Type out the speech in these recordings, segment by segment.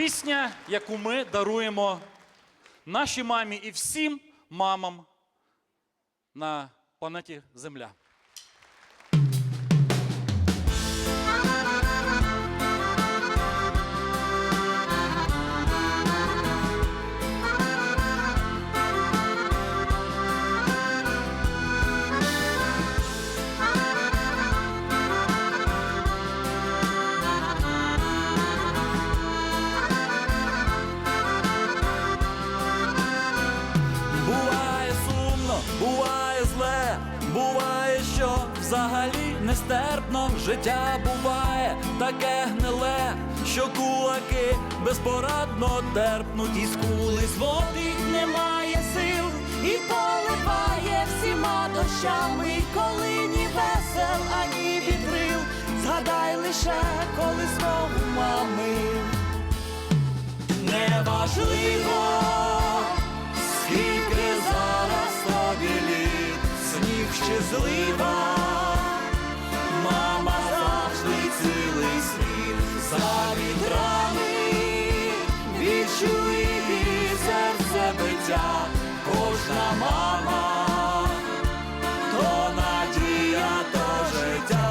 Пісня, яку ми даруємо нашій мамі і всім мамам на планеті Земля. Буває, що взагалі нестерпно життя буває таке гниле, що кулаки безпорадно терпнуть і скули зводить немає сил і поливає всіма дощами, коли ні весел, ані вітрил. Згадай лише, коли знову мами. Неважливо, кожна мама, то надія, то життя.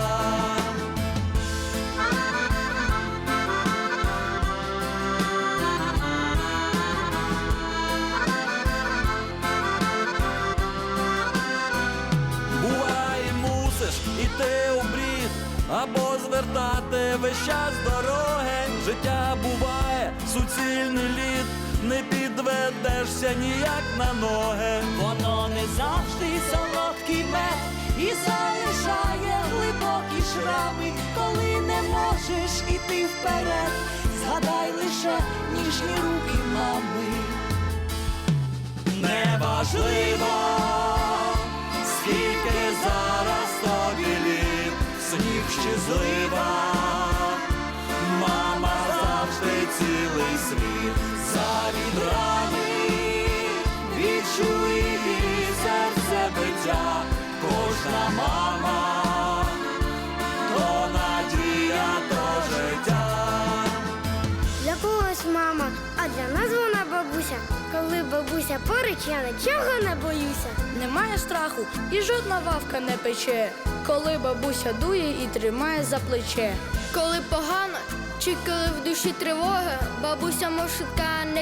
Буває, мусиш іти у брід, або звертати весь час дороги. Життя буває, суцільний лід, не підведешся ніяк на ноги. Воно не завжди солодкий мед і залишає глибокі шрами, коли не можеш іти вперед. Згадай лише ніжні руки мами. Неважливо, скільки зараз тобі літ, сніг ще злива, мама завжди цілий світ Для мама, а для нас вона бабуся. Коли бабуся поруч, я нічого не боюся. Немає страху і жодна вавка не пече, коли бабуся дує і тримає за плече. Коли погано, чи коли в душі тривога, бабуся мов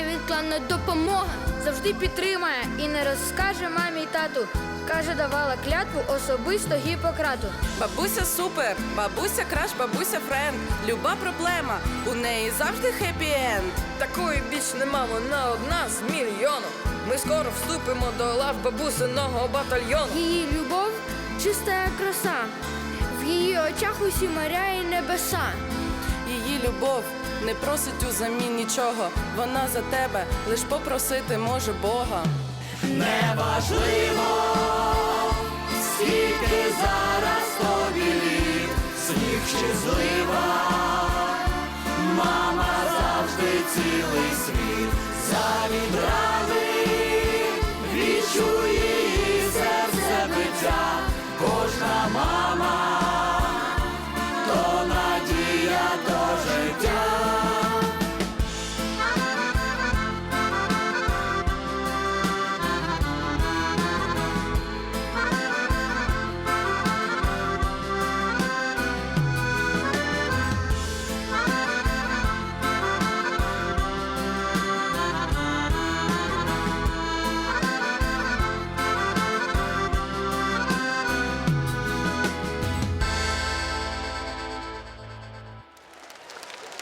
невідкладна допомога. Завжди підтримає і не розкаже мамі й тату. Каже, давала клятву особисто Гіппократу. Бабуся супер, бабуся краш, бабуся френд. Люба проблема, у неї завжди хеппі-енд. Такої більш нема, вона одна з мільйону. Ми скоро вступимо до лав бабусиного батальйону. Її любов чиста краса, в її очах усі моря і небеса. Її любов не просить у замін нічого. Вона за тебе лиш попросити може Бога. Неважливо, скільки зараз тобі літ, сніг чи злива, мама завжди цілий світ за відчуй